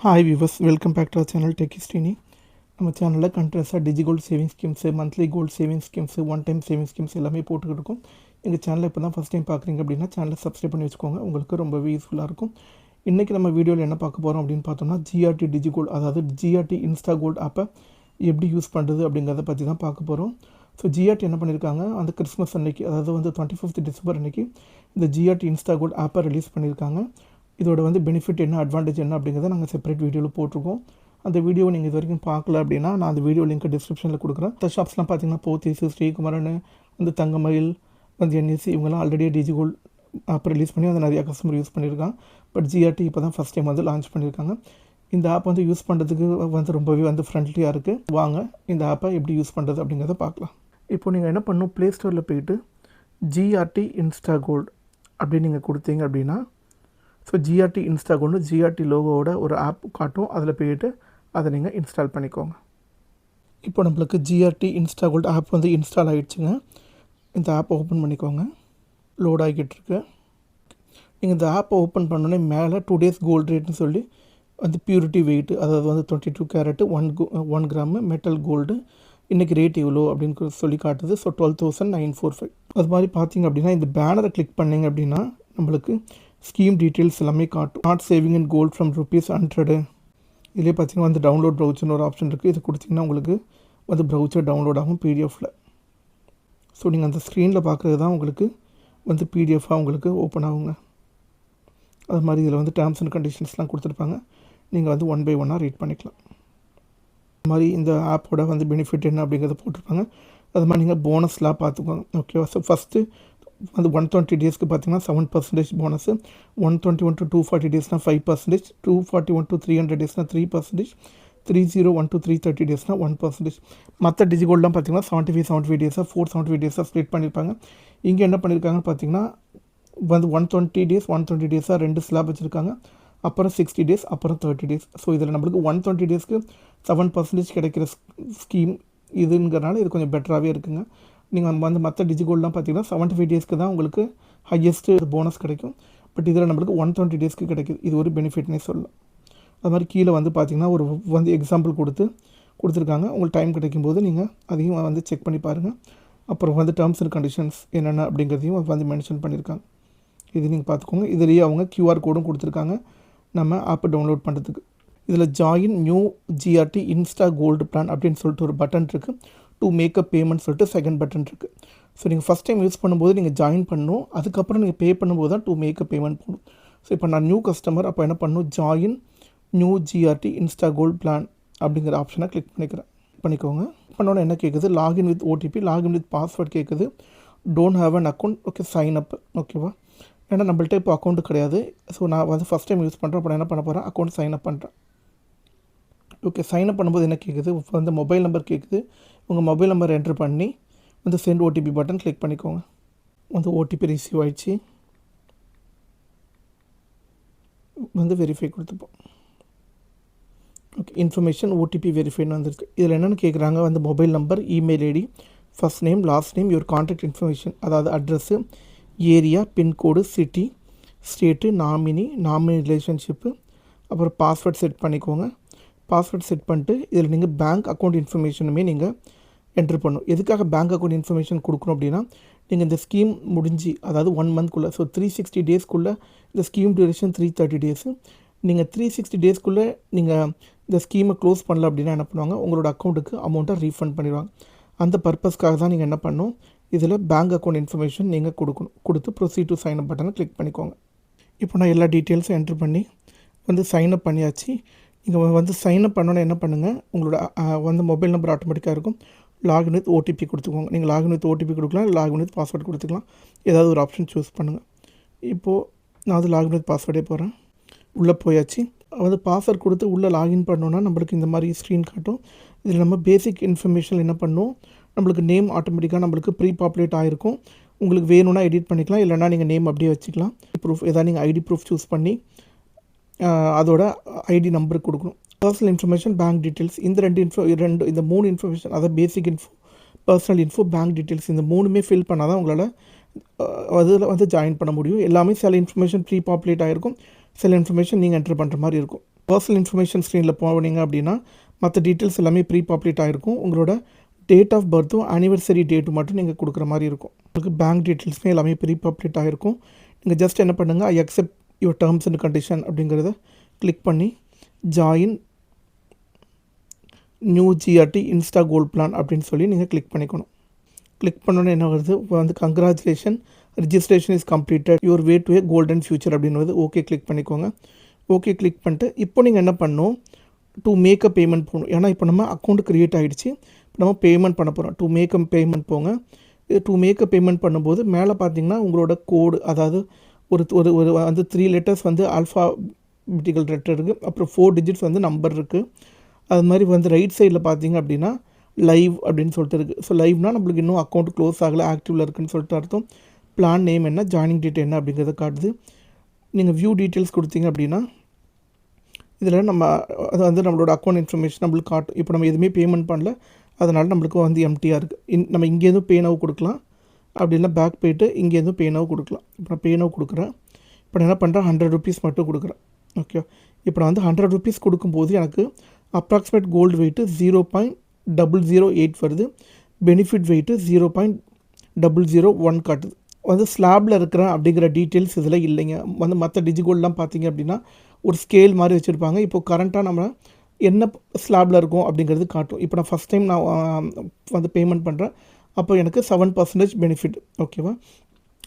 Hi viewers welcome back to our channel tech நம்ம சேனலில் கண்டினியூஸாக digi gold saving schemes monthly gold saving schemes one time saving schemes எல்லாமே போட்டுக்கிட்டு இருக்கோம் எங்கள் சேனலில் இப்போ தான் ஃபஸ்ட் டைம் பார்க்குறீங்க அப்படின்னா சேனலை சப்ஸ்கிரைப் பண்ணி வச்சுக்கோங்க. உங்களுக்கு ரொம்பவே யூஸ்ஃபுல்லாக இருக்கும். இன்றைக்கி நம்ம வீடியோவில் என்ன பார்க்க போகிறோம் அப்படின்னு பார்த்தோம்னா ஜிஆர்டி டிஜி கோல்டு அதாவது ஜிஆர்டி இன்ஸ்டா கோல்டு ஆப்பை எப்படி யூஸ் பண்ணுறது அப்படிங்கிறத பற்றி தான் பார்க்க போகிறோம் ஸோ ஜிஆர்டி என்ன பண்ணியிருக்காங்க அந்த கிறிஸ்மஸ் அன்னைக்கு அதாவது வந்து டுவெண்ட்டி ஃபிஃப்த் டிசம்பர் அன்னைக்கு இந்த ஜிஆர்டி இன்ஸ்டா கோல்டு ஆப்பை ரிலீஸ் பண்ணியிருக்காங்க இதோட வந்து பெனிஃபிட் என்ன அட்வான்டேஜ் என்ன அப்படிங்கிறத நாங்கள் செப்பரேட் வீடியோவில் போட்டிருக்கோம். அந்த வீடியோ நீங்கள் இது வரைக்கும் பார்க்கல அப்படின்னா நான் அந்த வீடியோ லிங்க் டிஸ்கிரிப்ஷனில் கொடுக்குறேன். இந்த ஷாப்ஸ்லாம் பார்த்தீங்கன்னா போத்தீஸ் ஸ்ரீகுமரன் வந்து தங்கமயில் வந்து என்எஸ்சி இவங்கெல்லாம் already digi gold app release பண்ணி அதை நிறையா கஸ்டமர் யூஸ் பண்ணியிருக்காங்க. பட் ஜிஆர்டி இப்போ தான் ஃபஸ்ட் டைம் வந்து லான்ச் பண்ணியிருக்காங்க. இந்த ஆப் வந்து யூஸ் பண்ணுறதுக்கு வந்து ரொம்பவே வந்து ஃப்ரெண்ட்லியாக இருக்குது வாங்க இந்த ஆப்பை எப்படி யூஸ் பண்ணுறது அப்படிங்கிறத பார்க்கலாம். இப்போ நீங்கள் என்ன பண்ணணும்? ப்ளே ஸ்டோரில் போயிட்டு ஜிஆர்டி இன்ஸ்டா கோல்டு அப்படின்னு நீங்கள் கொடுத்தீங்க அப்படின்னா ஸோ ஜிஆர்டி இன்ஸ்டா கொண்டு ஜிஆர்டி லோகோவோட ஒரு ஆப் காட்டும். அதில் போயிட்டு அதை நீங்கள் இன்ஸ்டால் பண்ணிக்கோங்க. இப்போ நம்மளுக்கு ஜிஆர்டி இன்ஸ்டா கோல்டு ஆப் வந்து இன்ஸ்டால் ஆகிடுச்சுங்க இந்த ஆப்பை ஓப்பன் பண்ணிக்கோங்க. லோட் ஆகிட்டு இருக்கு நீங்கள் இந்த ஆப்பை ஓப்பன் பண்ணோன்னே மேலே டூ டேஸ் கோல்டு ரேட்னு சொல்லி வந்து பியூரிட்டி வெயிட்டு அதாவது வந்து twenty two carat one one gram metal gold இன்றைக்கி ரேட் இவ்வளோ அப்படின்னு சொல்லி காட்டுது. So twelve thousand nine four five அது மாதிரி பார்த்தீங்க அப்படின்னா இந்த பேனரை கிளிக் பண்ணிங்க அப்படின்னா நம்மளுக்கு ஸ்கீம் டீட்டெயில்ஸ் எல்லாமே காட்டும். Not saving in gold from rupees hundred இதிலே பார்த்தீங்கன்னா வந்து டவுன்லோட் ப்ரௌச்சர்னு ஒரு ஆப்ஷன் இருக்குது இது கொடுத்தீங்கன்னா உங்களுக்கு வந்து ப்ரௌச்சர் டவுன்லோட் ஆகும் பிடிஎஃப்பில் ஸோ நீங்கள் அந்த ஸ்க்ரீனில் பார்க்குறது தான் உங்களுக்கு வந்து பிடிஎஃபாக உங்களுக்கு ஓப்பன் ஆகுங்க. அது மாதிரி இதில் வந்து டேர்ம்ஸ் அண்ட் கண்டிஷன்ஸ்லாம் கொடுத்துருப்பாங்க. நீங்கள் வந்து ஒன் பை ஒன்னாக ரீட் பண்ணிக்கலாம். அது மாதிரி இந்த ஆப்போட வந்து பெனிஃபிட் என்ன அப்படிங்கிறத போட்டிருப்பாங்க. அது மாதிரி நீங்கள் போனஸ்லாம் பார்த்துக்கோங்க. ஓகேவா ஸோ ஃபஸ்ட்டு அது ஒன் டுவெண்ட்டி டேஸ்க்கு பார்த்தீங்கன்னா seven percentage bonus one twenty one to two forty டேஸ்னால் five percentage two forty one to three hundred டேஸ்னால் three percentage three zero one to three thirty டேஸ்னால் one percentage மற்ற டிஜிகோல்டெலாம் பார்த்தீங்கன்னா seventy five seventy five டேஸாக four seventy five டேஸாக split பண்ணியிருப்பாங்க இங்கே என்ன பண்ணியிருக்காங்கன்னு பார்த்தீங்கன்னா வந்து one twenty days one twenty டேஸாக ரெண்டு ஸ்லாப் வச்சுருக்காங்க. அப்புறம் சிக்ஸ்டி டேஸ் அப்புறம் தேர்ட்டி டேஸ் ஸோ இதில் நம்மளுக்கு ஒன் டுவெண்ட்டி டேஸ்க்கு செவன் பர்சன்டேஜ் கிடைக்கிற ஸ்கீம் இதுங்கிறனால இது கொஞ்சம் பெட்டராகவே இருக்குங்க. நீங்கள் வந்து மற்ற டிஜிகோல்ட்லாம் பார்த்தீங்கன்னா செவன்ட்டி ஃபைவ் டேஸ்க்கு தான் உங்களுக்கு ஹையஸ்ட்டு போனஸ் கிடைக்கும். பட் இதில் நம்மளுக்கு ஒன் டுவெண்ட்டி டேஸ்க்கு கிடைக்குது. இது ஒரு பெனிஃபிட்னே சொல்லலாம். அது மாதிரி கீழே வந்து பார்த்திங்கன்னா ஒரு வந்து எக்ஸாம்பிள் கொடுத்து கொடுத்துருக்காங்க. உங்களுக்கு டைம் கிடைக்கும் போது நீங்கள் அதையும் வந்து செக் பண்ணி பாருங்கள் அப்புறம் வந்து டேர்ம்ஸ் அண்ட் கண்டிஷன்ஸ் என்னென்ன அப்படிங்கிறதையும் வந்து மென்ஷன் பண்ணியிருக்காங்க. இது நீங்கள் பார்த்துக்கோங்க இதுலேயே அவங்க கியூஆர் கோடும் கொடுத்துருக்காங்க. நம்ம ஆப்பை டவுன்லோட் பண்ணுறதுக்கு இதில் join new GRT insta gold plan அப்படின்னு சொல்லிட்டு ஒரு பட்டன் இருக்குது டு மேக் அ பேமெண்ட் சொல்லிட்டு செகண்ட் பட்டன் இருக்குது ஸோ நீங்கள் ஃபஸ்ட் டைம் யூஸ் பண்ணும்போது நீங்கள் ஜாயின் பண்ணணும். அதுக்கப்புறம் நீங்கள் பே பண்ணும்போது தான் டு மேக் அ பேமெண்ட் போகணும் ஸோ இப்போ நான் நியூ கஸ்டமர் அப்போ என்ன பண்ணணும்? Join new GRT insta gold plan அப்படிங்கிற ஆப்ஷனை கிளிக் பண்ணிக்கிறேன். பண்ணிக்கோங்க. பண்ணோன்னே என்ன கேட்குது login with OTP login with password கேட்குது don't have an account okay sign up ஓகேவா ஏன்னா நம்மள்ட்ட இப்போ அக்கௌண்ட் கிடையாது. ஸோ நான் வந்து ஃபஸ்ட் டைம் யூஸ் பண்ணுறேன் அப்போ என்ன பண்ண போகிறேன் அக்கௌண்ட் சைன் அப் பண்ணுறேன் ஓகே சைன் அப் பண்ணும்போது என்ன கேட்குது வந்து மொபைல் நம்பர் கேட்குது உங்கள் மொபைல் நம்பர் என்ட்ரு பண்ணி வந்து சென்ட் ஓடிபி பட்டன் கிளிக் பண்ணிக்கோங்க. வந்து ஓடிபி ரிசீவ் ஆகிடுச்சு வந்து வெரிஃபை கொடுத்துப்போம். ஓகே இன்ஃபர்மேஷன் ஓடிபி வெரிஃபைன்னு வந்திருக்கு. இதில் என்னென்னு கேட்குறாங்க வந்து mobile number email ID first name last name your contact information அதாவது address area pincode city state nominee nominee relationship அப்புறம் பாஸ்வேர்ட் செட் பண்ணிக்கோங்க. பாஸ்வேர்ட் செட் பண்ணிட்டு இதில் நீங்கள் பேங்க் அக்கௌண்ட் இன்ஃபர்மேஷனுமே நீங்கள் என்ட்ரு பண்ணணும் எதுக்காக பேங்க் அக்கௌண்ட் இன்ஃபர்மேஷன் கொடுக்கணும் அப்படின்னா நீங்கள் இந்த ஸ்கீம் முடிஞ்சு அதாவது ஒன் மந்த்க்குள்ளே ஸோ த்ரீ சிக்ஸ்டி டேஸ்க்குள்ளே இந்த scheme duration three thirty days நீங்கள் த்ரீ சிக்ஸ்டி டேஸ்க்குள்ளே நீங்கள் இந்த ஸ்கீமை க்ளோஸ் பண்ணல அப்படின்னா என்ன பண்ணுவாங்க? உங்களோட அக்கௌண்ட்டுக்கு அமௌண்ட்டை ரீஃபண்ட் பண்ணிடுவாங்க. அந்த பர்பஸ்க்காக தான் நீங்கள் என்ன பண்ணணும் இதில் பேங்க் அக்கௌண்ட் இன்ஃபர்மேஷன் நீங்கள் கொடுக்கணும். கொடுத்து ப்ரொசீட் டு சைன் அப் பட்டனை கிளிக் பண்ணிக்கோங்க. இப்போ நான் எல்லா டீட்டெயில்ஸும் என்ட்ரு பண்ணி வந்து சைன் அப் பண்ணியாச்சு. நீங்கள் வந்து சைன் அப் பண்ணோன்னே என்ன பண்ணுங்கள் உங்களோட வந்து மொபைல் நம்பர் ஆட்டோமேட்டிக்காக இருக்கும். லாகின் வித் ஓடிபி கொடுத்துக்கோங்க. நீங்கள் லாகின் வித் ஓடிபி கொடுக்கலாம் லாகின் வித் பாஸ்வேர்டு கொடுத்துக்கலாம். ஏதாவது ஒரு ஆப்ஷன் சூஸ் பண்ணுங்கள் இப்போது நான் அது லாகின் வித் பாஸ்வேர்டே போகிறேன் உள்ளே போயாச்சு. வந்து பாஸ்வேர்ட் கொடுத்து உள்ளே லாகின் பண்ணோன்னா நம்மளுக்கு இந்த மாதிரி ஸ்க்ரீன் காட்டும். இதில் நம்ம பேசிக் இன்ஃபர்மேஷன் என்ன பண்ணும்? நம்மளுக்கு நேம் ஆட்டோமேட்டிக்காக நம்மளுக்கு ப்ரீ பாப்புலேட் ஆகிருக்கும் உங்களுக்கு வேணும்னா எடிட் பண்ணிக்கலாம். இல்லைனா நீங்கள் நேம் அப்படியே வச்சுக்கலாம். ப்ரூஃப் ஏதாவது நீங்கள் ஐடி ப்ரூஃப் சூஸ் பண்ணி அதோட ஐடி நம்பருக்கு கொடுக்கணும். பர்சனல் இன்ஃபர்மேஷன் பேங்க் டீட்டெயில்ஸ் இந்த ரெண்டு இன்ஃபோ ரெண்டு இந்த மூணு இன்ஃபர்மேஷன் அதாவது basic info personal info bank details இந்த மூணுமே ஃபில் பண்ணால் தான் உங்களால் அதில் வந்து ஜாயின் பண்ண முடியும். எல்லாமே சில இன்ஃபர்மேஷன் ப்ரீ பாப்புலேட் ஆகிருக்கும் சில இன்ஃபர்மேஷன் நீங்கள் என்ட்ரு பண்ணுற மாதிரி இருக்கும். பர்சனல் இன்ஃபர்மேஷன் ஸ்க்ரீனில் போனீங்க அப்படின்னா மற்ற டீட்டெயில்ஸ் எல்லாமே ப்ரீ பாப்புலேட் ஆகிருக்கும் உங்களோட டேட் ஆஃப் பர்த்தும் ஆனிவர்சரி டேட்டும் மட்டும் நீங்கள் கொடுக்குற மாதிரி இருக்கும். உங்களுக்கு பேங்க் டீட்டெயில்ஸுமே எல்லாமே ப்ரீ பாப்புலேட் ஆகிருக்கும் நீங்கள் ஜஸ்ட் என்ன பண்ணுங்கள் I accept your terms and condition அப்படிங்கிறத கிளிக் பண்ணி join new GRT insta gold plan அப்படின்னு சொல்லி நீங்கள் கிளிக் பண்ணிக்கணும். கிளிக் பண்ணோன்னே என்ன வருது? வந்து congratulation registration is completed your way to a golden future அப்படின்னு வருது ஓகே கிளிக் பண்ணிக்கோங்க. ஓகே கிளிக் பண்ணிட்டு இப்போ நீங்கள் என்ன பண்ணணும்? டு மேக் அ பேமெண்ட் போகணும். ஏன்னா இப்போ நம்ம அக்கௌண்ட் க்ரியேட் ஆகிடுச்சு இப்போ நம்ம பேமெண்ட் பண்ண போகிறோம் டு மேக் அ பேமெண்ட் போங்க. டு மேக் அ பேமெண்ட் பண்ணும்போது மேலே பார்த்தீங்கன்னா உங்களோட கோடு அதாவது ஒரு ஒரு ஒரு வந்து த்ரீ லெட்டர்ஸ் வந்து ஆல்ஃபா பிட்டிக்கல் லெட்டர் இருக்குது அப்புறம் ஃபோர் டிஜிட்ஸ் வந்து நம்பர் இருக்குது அது மாதிரி வந்து ரைட் சைடில் பார்த்தீங்க அப்படின்னா லைவ் அப்படின்னு சொல்லிட்டு இருக்குது ஸோ லைவ்னால் நம்மளுக்கு இன்னும் அக்கௌண்ட் க்ளோஸ் ஆகலை ஆக்டிவில் இருக்குன்னு சொல்லிட்டு அர்த்தம். பிளான் நேம் என்ன ஜாயினிங் டேட் என்ன அப்படிங்கிறத காட்டுது. நீங்கள் வியூ டீட்டெயில்ஸ் கொடுத்தீங்க அப்படின்னா இதில் நம்ம அது வந்து நம்மளோட அக்கௌண்ட் இன்ஃபர்மேஷன் நம்மளுக்கு காட்டும். இப்போ நம்ம எதுவுமே பேமெண்ட் பண்ணல அதனால் நம்மளுக்கு வந்து எம்டியாக இருக்குது இன் நம்ம இங்கேருந்தும் பேனாவு கொடுக்கலாம். அப்படி இல்லை பேக் போயிட்டு இங்கேருந்தும் பேனாவு கொடுக்கலாம். இப்போ நான் பேனாவு கொடுக்குறேன். இப்போ நான் என்ன பண்ணுறேன் ஹண்ட்ரட் ருபீஸ் மட்டும் கொடுக்குறேன். ஓகே இப்போ நான் வந்து ஹண்ட்ரட் ருபீஸ் கொடுக்கும்போது எனக்கு approximate gold weight zero point double zero eight வருது. Benefit weight zero point double zero one காட்டுது. வந்து ஸ்லாபில் இருக்கிறேன் அப்படிங்கிற டீட்டெயில்ஸ் இதில் இல்லைங்க. வந்து மற்ற டிஜிகோல்டெலாம் பார்த்தீங்க அப்படின்னா ஒரு ஸ்கேல் மாதிரி வச்சுருப்பாங்க. இப்போ கரண்ட்டாக நம்ம என்ன ஸ்லாபில் இருக்கும் அப்படிங்கிறது காட்டும். இப்போ நான் ஃபஸ்ட் டைம் நான் வந்து பேமெண்ட் பண்ணுறேன் அப்போ எனக்கு செவன் பர்சன்டேஜ் பெனிஃபிட் ஓகேவா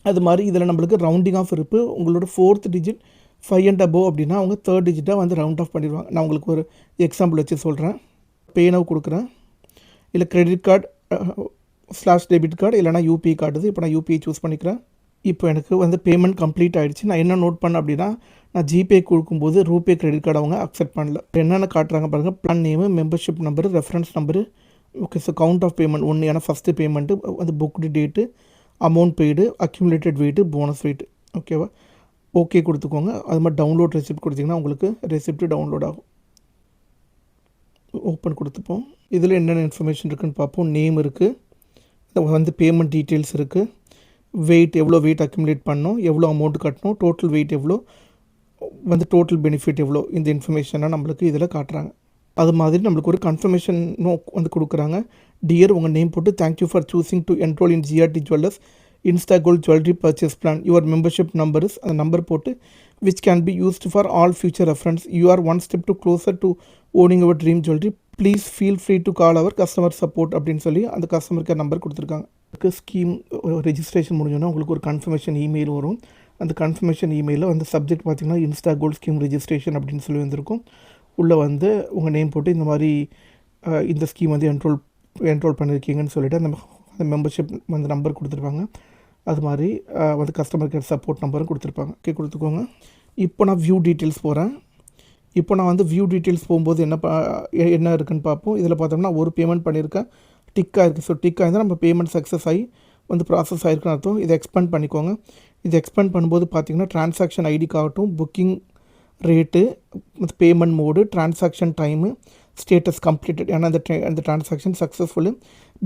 அது மாதிரி இதில் நம்மளுக்கு ரவுண்டிங் ஆஃப் இருக்குது உங்களோட fourth digit five and above அப்படின்னா அவங்க தேர்ட் டிஜிட்டாக வந்து ரவுண்ட் ஆஃப் பண்ணிடுவாங்க. நான் உங்களுக்கு ஒரு எக்ஸாம்பிள் வச்சு சொல்கிறேன் பேனவ் கொடுக்குறேன். இல்லை credit card slash debit card இல்லைனா யூபிஐ கார்டு இப்போ நான் யூபிஐ சூஸ் பண்ணிக்கிறேன். இப்போ எனக்கு வந்து பேமெண்ட் கம்ப்ளீட் ஆகிடுச்சு நான் என்ன நோட் பண்ணேன் அப்படின்னா நான் ஜிபே கொடுக்கும்போது ரூபே கிரெடிட் கார்டு அவங்க அக்செப்ட் பண்ணல. என்னென்ன காட்டுறாங்க பாருங்கள் plan name membership number reference number okay so count of payment ஒன்று ஏன்னா ஃபஸ்ட்டு பேமெண்ட்டு வந்து booked date amount paid accumulated weight bonus weight ஓகேவா ஓகே கொடுத்துக்கோங்க. அது மாதிரி டவுன்லோட் ரெசிப்ட் கொடுத்தீங்கன்னா உங்களுக்கு ரெசிப்ட் டவுன்லோட் ஆகும். ஓப்பன் கொடுத்துப்போம். இதில் என்னென்ன இன்ஃபர்மேஷன் இருக்குதுன்னு பார்ப்போம். நேம் இருக்குது வந்து பேமெண்ட் டீட்டெயில்ஸ் இருக்குது வெயிட் எவ்வளோ வெயிட் அக்யூமுலேட் பண்ணோம். எவ்வளோ அமௌண்ட் கட்டணும் டோட்டல் வெயிட் எவ்வளோ? வந்து டோட்டல் பெனிஃபிட் எவ்வளோ? இந்த இன்ஃபர்மேஷனாக நம்மளுக்கு இதில் காட்டுறாங்க. அது மாதிரி நம்மளுக்கு ஒரு கன்ஃபர்மேஷனும் வந்து கொடுக்குறாங்க. டியர் உங்கள் நேம் போட்டு thank you for choosing to enroll in GRT jewellers insta gold jewellery purchase plan your membership number is அந்த நம்பர் போட்டு which can be used for all future reference you are one step to closer to owning our dream jewellery please feel free to call our customer support அப்படின்னு சொல்லி அந்த customer care number கொடுத்துருக்காங்க. Scheme registration முடிஞ்சோன்னா உங்களுக்கு ஒரு confirmation email வரும். அந்த confirmation இமெயிலில் வந்து சப்ஜெக்ட் பார்த்திங்கன்னா இன்ஸ்டா கோல்ட் ஸ்கீம் ரெஜிஸ்ட்ரேஷன் அப்படின்னு சொல்லி வந்திருக்கும். உள்ளே வந்து உங்கள் நேம் போட்டு இந்த மாதிரி இந்த ஸ்கீம் வந்து என்ரோல் என்ரோல் பண்ணியிருக்கீங்கன்னு சொல்லிவிட்டு அந்த அந்த மெம்பர்ஷிப் வந்து நம்பர் கொடுத்துருப்பாங்க. அது மாதிரி வந்து கஸ்டமர் கேர் சப்போர்ட் நம்பரும் கொடுத்துருப்பாங்க. ஓகே கொடுத்துக்கோங்க. இப்போ நான் வியூ டீட்டெயில்ஸ் போகிறேன் இப்போ நான் வந்து வியூ டீட்டெயில்ஸ் போகும்போது என்ன பா என்ன இருக்குன்னு பார்ப்போம். இதில் பார்த்தோம்னா ஒரு பேமெண்ட் பண்ணியிருக்கேன் டிக்காக இருக்குது ஸோ டிக்காக இருந்தால் நம்ம பேமெண்ட் சக்ஸஸ் ஆகி வந்து ப்ராசஸ் ஆகிருக்குன்னு அர்த்தம். இதை எக்ஸ்பெண்ட் பண்ணிக்கோங்க. இது எக்ஸ்பெண்ட் பண்ணும்போது பார்த்தீங்கன்னா transaction ஐடிக்காகட்டும் booking rate payment mode transaction time status completed ஏன்னா அந்த அந்த ட்ரான்சாக்ஷன் சக்ஸஸ்ஃபுல்லு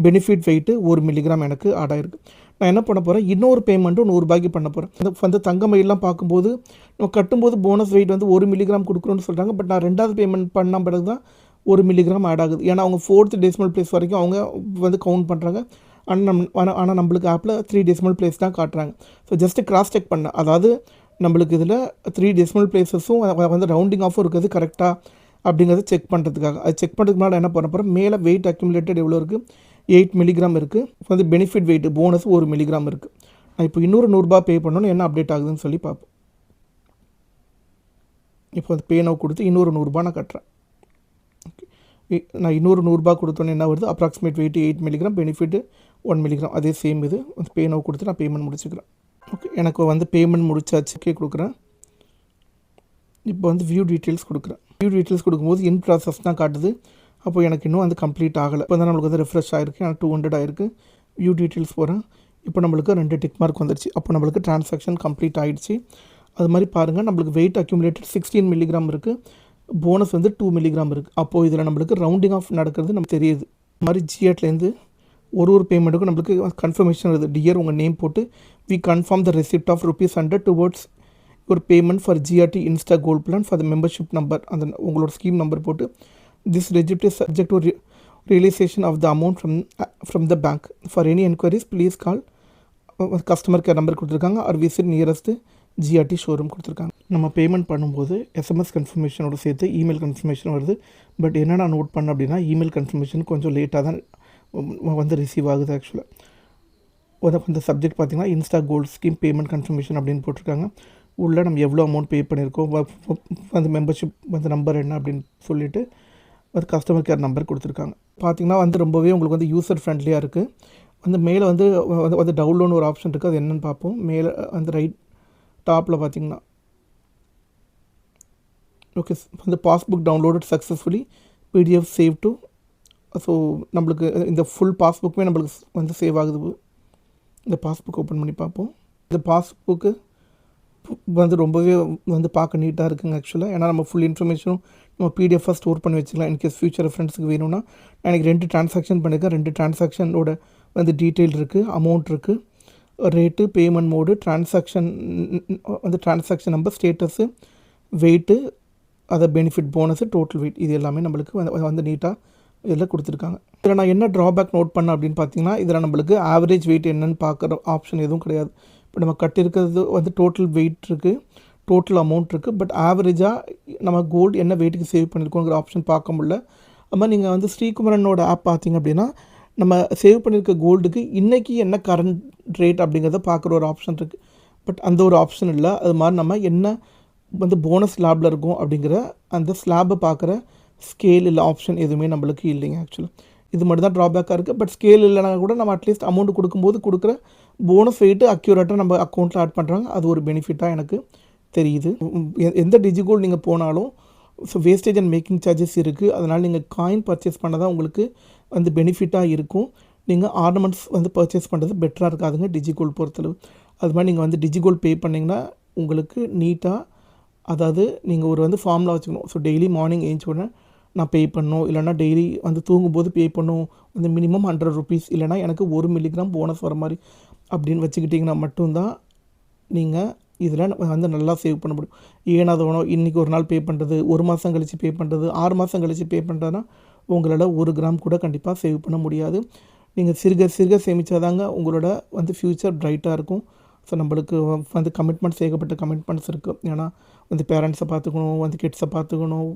பெனிஃபிட் வெயிட்டு ஒரு மில்லிகிராம் எனக்கு ஆட் ஆயிருக்கு. நான் என்ன பண்ண போகிறேன் இன்னொரு பேமெண்ட்டும் நூறுபாய்க்கு பண்ண போகிறேன் அந்த வந்து தங்க மயிலெலாம் பார்க்கும்போது நம்ம கட்டும்போது போனஸ் வெயிட் வந்து ஒரு மில்லிகிராம் கொடுக்குறோன்னு சொல்கிறாங்க பட் நான் ரெண்டாவது பேமெண்ட் பண்ண பிறகு தான் ஒரு மில்லிகிராம் ஆட் ஆகுது. ஏன்னா அவங்க ஃபோர்த் டெசிமல் பிளேஸ் வரைக்கும் அவங்க வந்து கவுண்ட் பண்ணுறாங்க ஆனால் நம் ஆனால் ஆனால் நம்மளுக்கு ஆப்பில் த்ரீ டெசிமல் பிளேஸ் தான் காட்டுறாங்க. ஸோ ஜஸ்ட்டு கிராஸ் செக் பண்ணேன் அதாவது நம்மளுக்கு இதில் த்ரீ டெசிமல் பிளேஸஸும் வந்து ரவுண்டிங் ஆஃபும் இருக்குது. கரெக்டாக அப்படிங்கிறத செக் பண்ணுறதுக்காக அது செக் பண்ணுறதுக்கு முன்னாடி என்ன பண்ண போகிறோம் மேலே வெயிட் அக்யூமுலேட்டட் எவ்வளோ இருக்குது எயிட் மில்லிகிராம் இருக்குது வந்து பெனிஃபிட் வெயிட் போனஸ் ஒரு மில்லிகிராம் இருக்குது நான் இப்போ இன்னொரு நூறுரூபா பே பண்ணணும் என்ன அப்டேட் ஆகுதுன்னு சொல்லி பார்ப்போம். இப்போ வந்து பே நோவ் கொடுத்து இன்னொரு நூறுரூபா நான் கட்டுறேன். ஓகே. நான் இன்னொரு நூறுரூபா கொடுத்தோன்னே என்ன வருது? Approximate weight eight milligram benefit one milligram அதே சேம் இது. வந்து பே நோவ் கொடுத்து நான் பேமெண்ட் முடிச்சுக்கிறேன். ஓகே. எனக்கு வந்து பேமெண்ட் முடிச்சாச்சு ஓகே கொடுக்குறேன். இப்போ வந்து வியூ டீட்டெயில்ஸ் கொடுக்குறேன். வியூ டீட்டெயில்ஸ் கொடுக்கும்போது இன் ப்ராசஸ் தான் காட்டுது. அப்போ எனக்கு இன்னும் வந்து கம்ப்ளீட் ஆகலை. இப்போ தான் நம்மளுக்கு வந்து ரெஃப்ரெஷ் ஆகிருக்கு எனக்கு டூ ஹண்ட்ரட் ஆயிருக்கு. வியூ டீட்டெயில்ஸ் போகிறேன் இப்போ நம்மளுக்கு ரெண்டு டிக் மார்க் வந்துருச்சு. அப்போ நம்மளுக்கு டிரான்சாக்ஷன் கம்ப்ளீட் ஆகிடுச்சு அது மாதிரி பாருங்கள் நம்மளுக்கு வெயிட் அக்யூமுலேட்டட் சிக்ஸ்டீன் மில்லிகிராம் இருக்குது போனஸ் வந்து டூ மில்லிகிராம் இருக்குது அப்போது இதில் நம்மளுக்கு ரவுண்டிங் ஆஃப் நடக்கிறது நமக்கு தெரியுது. இது மாதிரி ஜிஎட்லேருந்து ஒரு ஒரு பேமெண்ட்டுக்கும் நம்மளுக்கு கன்ஃபர்மேஷன் வருது. டியர் உங்கள் நேம் போட்டு we confirm the receipt of rupees hundred towards ஒரு payment for GRT insta gold plan for the membership number அந்த உங்களோட ஸ்கீம் நம்பர் போட்டு this receipt is subject to realisation of the amount from from the bank for any enquiries please call customer care number கொடுத்துருக்காங்க. Or visit nearest GRT showroom கொடுத்துருக்காங்க. நம்ம payment பண்ணும்போது SMS கன்ஃபர்மேஷனோட சேர்த்து email confirmation வருது. But என்ன நான் note பண்ணேன் அப்படின்னா இமெயில் கன்ஃபர்மேஷன் கொஞ்சம் லேட்டாக தான் வந்து ரிசீவ் ஆகுது ஆக்சுவலாக அந்த சப்ஜெக்ட் பார்த்தீங்கன்னா insta gold scheme payment confirmation அப்படின்னு போட்டிருக்காங்க. உள்ளே நம்ம எவ்வளோ அமௌண்ட் பே பண்ணியிருக்கோம் அந்த மெம்பர்ஷிப் வந்து நம்பர் என்ன அப்படின்னு சொல்லிட்டு அது கஸ்டமர் கேர் நம்பர் கொடுத்துருக்காங்க. பார்த்தீங்கன்னா வந்து ரொம்பவே உங்களுக்கு வந்து யூசர் ஃப்ரெண்ட்லியாக இருக்குது வந்து மேலே வந்து வந்து வந்து டவுன்லோட்னு ஒரு ஆப்ஷன் இருக்குது அது என்னென்னு பார்ப்போம் மேலே அந்த ரைட் டாப்பில் பார்த்தீங்கன்னா ஓகே வந்து passbook downloaded successfully PDF save to so நம்மளுக்கு இந்த ஃபுல் பாஸ்புக்குமே நம்மளுக்கு வந்து சேவ் ஆகுது. இந்த பாஸ்புக் ஓப்பன் பண்ணி பார்ப்போம் இந்த பாஸ்புக்கு வந்து ரொம்பவே வந்து பார்க்க நீட்டாக இருக்குங்க ஆக்சுவலாக ஏன்னா நம்ம ஃபுல் இன்ஃபர்மேஷனும் நம்ம பிடிஎஃபாக ஸ்டோர் பண்ணி வச்சுக்கலாம். இன்கேஸ் ஃபியூச்சர் ரெஃபரன்ஸுக்கு வேணும்னா நான் எனக்கு ரெண்டு ட்ரான்சாக்ஷன் பண்ணியிருக்கேன் ரெண்டு ட்ரான்சாக்ஷனோட வந்து டீட்டெயில் இருக்குது அமௌண்ட் இருக்குது ரேட்டு பேமெண்ட் மோடு ட்ரான்சாக்ஷன் வந்து ட்ரான்சாக்ஷன் நம்பர் ஸ்டேட்டஸு வெயிட்டு அதை பெனிஃபிட் போனஸு டோட்டல் வெயிட் இது எல்லாமே நம்மளுக்கு வந்து வந்து நீட்டாக இதில் கொடுத்துருக்காங்க. இதில் நான் என்ன ட்ராபேக் நோட் பண்ணேன் அப்படின்னு பார்த்தீங்கன்னா இதில் நம்மளுக்கு ஆவரேஜ் வெயிட் என்னன்னு பார்க்குற ஆப்ஷன் எதுவும் கிடையாது. இப்போ நம்ம கட்டியிருக்கிறது வந்து டோட்டல் வெயிட் இருக்குது டோட்டல் அமௌண்ட் இருக்குது பட் ஆவரேஜாக நம்ம கோல்டு என்ன வெயிட்டுக்கு சேவ் பண்ணியிருக்கோங்கிற ஆப்ஷன் பார்க்க முடியல. அது மாதிரி நீங்கள் வந்து ஸ்ரீகுமரனோட ஆப் பார்த்தீங்க அப்படின்னா நம்ம சேவ் பண்ணியிருக்க கோல்டுக்கு இன்றைக்கி என்ன கரண்ட் ரேட் அப்படிங்கிறத பார்க்குற ஒரு ஆப்ஷன் இருக்குது பட் அந்த ஒரு ஆப்ஷன் இல்லை. அது மாதிரி நம்ம என்ன வந்து போனஸ் ஸ்லாபில் இருக்கும் அப்படிங்கிற அந்த ஸ்லாபை பார்க்குற ஸ்கேல் இல்லை ஆப்ஷன் எதுவுமே நம்மளுக்கு இல்லைங்க ஆக்சுவலாக இது மட்டும் தான் ட்ராபேக்காக இருக்குது பட் ஸ்கேல் இல்லைனா கூட நம்ம அட்லீஸ்ட் அமௌண்ட் கொடுக்கும்போது கொடுக்குற போனஸ் வெயிட்டு அக்யூரேட்டாக நம்ம அக்கௌண்ட்டில் ஆட் பண்ணுறாங்க அது ஒரு பெனிஃபிட்டாக எனக்கு தெரியுது. எந்த டிஜிகோல் நீங்கள் போனாலும் so wastage and making charges இருக்குது அதனால் நீங்கள் காயின் பர்ச்சேஸ் பண்ண தான் உங்களுக்கு வந்து பெனிஃபிட்டாக இருக்கும். நீங்கள் ஆர்னமெண்ட்ஸ் வந்து பர்ச்சேஸ் பண்ணுறது பெட்டராக இருக்காதுங்க டிஜிகோல் பொறுத்தளவு. அது மாதிரி நீங்கள் வந்து டிஜிகோல் பே பண்ணிங்கன்னா உங்களுக்கு நீட்டாக அதாவது நீங்கள் ஒரு வந்து ஃபார்மில் வச்சுக்கணும். ஸோ டெய்லி மார்னிங் ஏஞ்ச் உடனே நான் பே பண்ணணும். இல்லைனா டெய்லி வந்து தூங்கும்போது பே பண்ணும் வந்து மினிமம் ஹண்ட்ரட் ருபீஸ் இல்லைனா எனக்கு ஒரு மில்லிகிராம் போனஸ் வர மாதிரி அப்படின்னு வச்சுக்கிட்டிங்கன்னா மட்டும்தான் நீங்கள் இதில் வந்து நல்லா சேவ் பண்ண முடியும். ஏனாதவனோ இன்றைக்கி ஒரு நாள் பே பண்ணுறது ஒரு மாதம் கழித்து பே பண்ணுறது ஆறு மாதம் கழித்து பே பண்ணுறதுனா உங்களால் ஒரு கிராம் கூட கண்டிப்பாக சேவ் பண்ண முடியாது. நீங்கள் சிறுக சிறுக சேமித்தாதாங்க உங்களோட வந்து ஃப்யூச்சர் ப்ரைட்டாக இருக்கும். ஸோ நம்மளுக்கு வந்து கமிட்மெண்ட்ஸ் ஏகப்பட்ட கமிட்மெண்ட்ஸ் இருக்குது ஏன்னா வந்து பேரண்ட்ஸை பார்த்துக்கணும் வந்து கிட்ஸை பார்த்துக்கணும்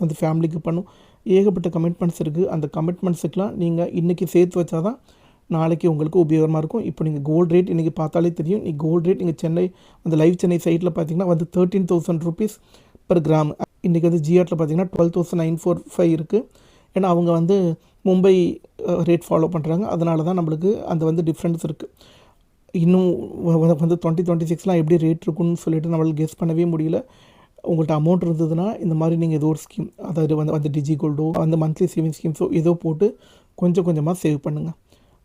வந்து ஃபேமிலிக்கு பண்ணும். ஏகப்பட்ட கமிட்மெண்ட்ஸ் இருக்குது அந்த கமிட்மெண்ட்ஸுக்கெலாம் நீங்கள் இன்றைக்கி சேர்த்து வச்சா தான் நாளைக்கு உங்களுக்கு உபயோகமாக இருக்கும். இப்போ நீங்கள் கோல்டு ரேட் இன்றைக்கி பார்த்தாலே தெரியும். நீ கோல்டு ரேட் நீங்கள் சென்னை அந்த லைவ் சென்னை சைட்டில் பார்த்தீங்கன்னா வந்து thirteen thousand rupees per gram இன்றைக்கி வந்து ஜிஆர்ட்டில் பார்த்தீங்கன்னா twelve thousand nine four five இருக்குது ஏன்னா அவங்க வந்து மும்பை ரேட் ஃபாலோ பண்ணுறாங்க அதனால தான் நம்மளுக்கு அந்த வந்து டிஃப்ரென்ஸ் இருக்குது இன்னும் வந்து டுவெண்ட்டி டுவெண்ட்டி சிக்ஸ்லாம் எப்படி ரேட் இருக்குன்னு சொல்லிட்டு நம்மளுக்கு கெஸ் பண்ணவே முடியல. உங்கள்கிட்ட அமௌண்ட் இருந்ததுன்னா இந்த மாதிரி நீங்கள் ஏதோ ஒரு ஸ்கீம் அதாவது வந்து அந்த டிஜி கோல்டோ அந்த மந்த்லி சேவிங் ஸ்கீம்ஸோ ஏதோ போட்டு கொஞ்சம் கொஞ்சமாக சேவ் பண்ணுங்கள்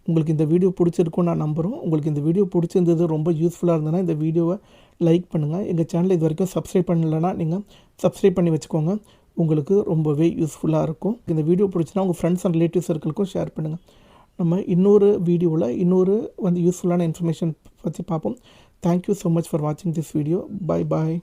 உங்களுக்கு இந்த வீடியோ பிடிச்சிருக்கும் நான் நம்புகிறோம் உங்களுக்கு இந்த வீடியோ பிடிச்சிருந்தது ரொம்ப யூஸ்ஃபுல்லாக இருந்ததுன்னா இந்த வீடியோவை லைக் பண்ணுங்கள் எங்கள் சேனலை இது வரைக்கும் சப்ஸ்கிரைப் பண்ணலைன்னா நீங்கள் சப்ஸ்கிரைப் பண்ணி வச்சுக்கோங்க. உங்களுக்கு ரொம்பவே யூஸ்ஃபுல்லாக இருக்கும். இந்த வீடியோ பிடிச்சினா உங்கள் ஃப்ரெண்ட்ஸ் அண்ட் ரிலேட்டிவ் சர்க்கிளுக்கும் ஷேர் பண்ணுங்கள் நம்ம இன்னொரு வீடியோவில் இன்னொரு வந்து யூஸ்ஃபுல்லான இன்ஃபர்மேஷன் பற்றி பார்ப்போம். Thank you so much for வாட்சிங் திஸ் வீடியோ பாய் பாய்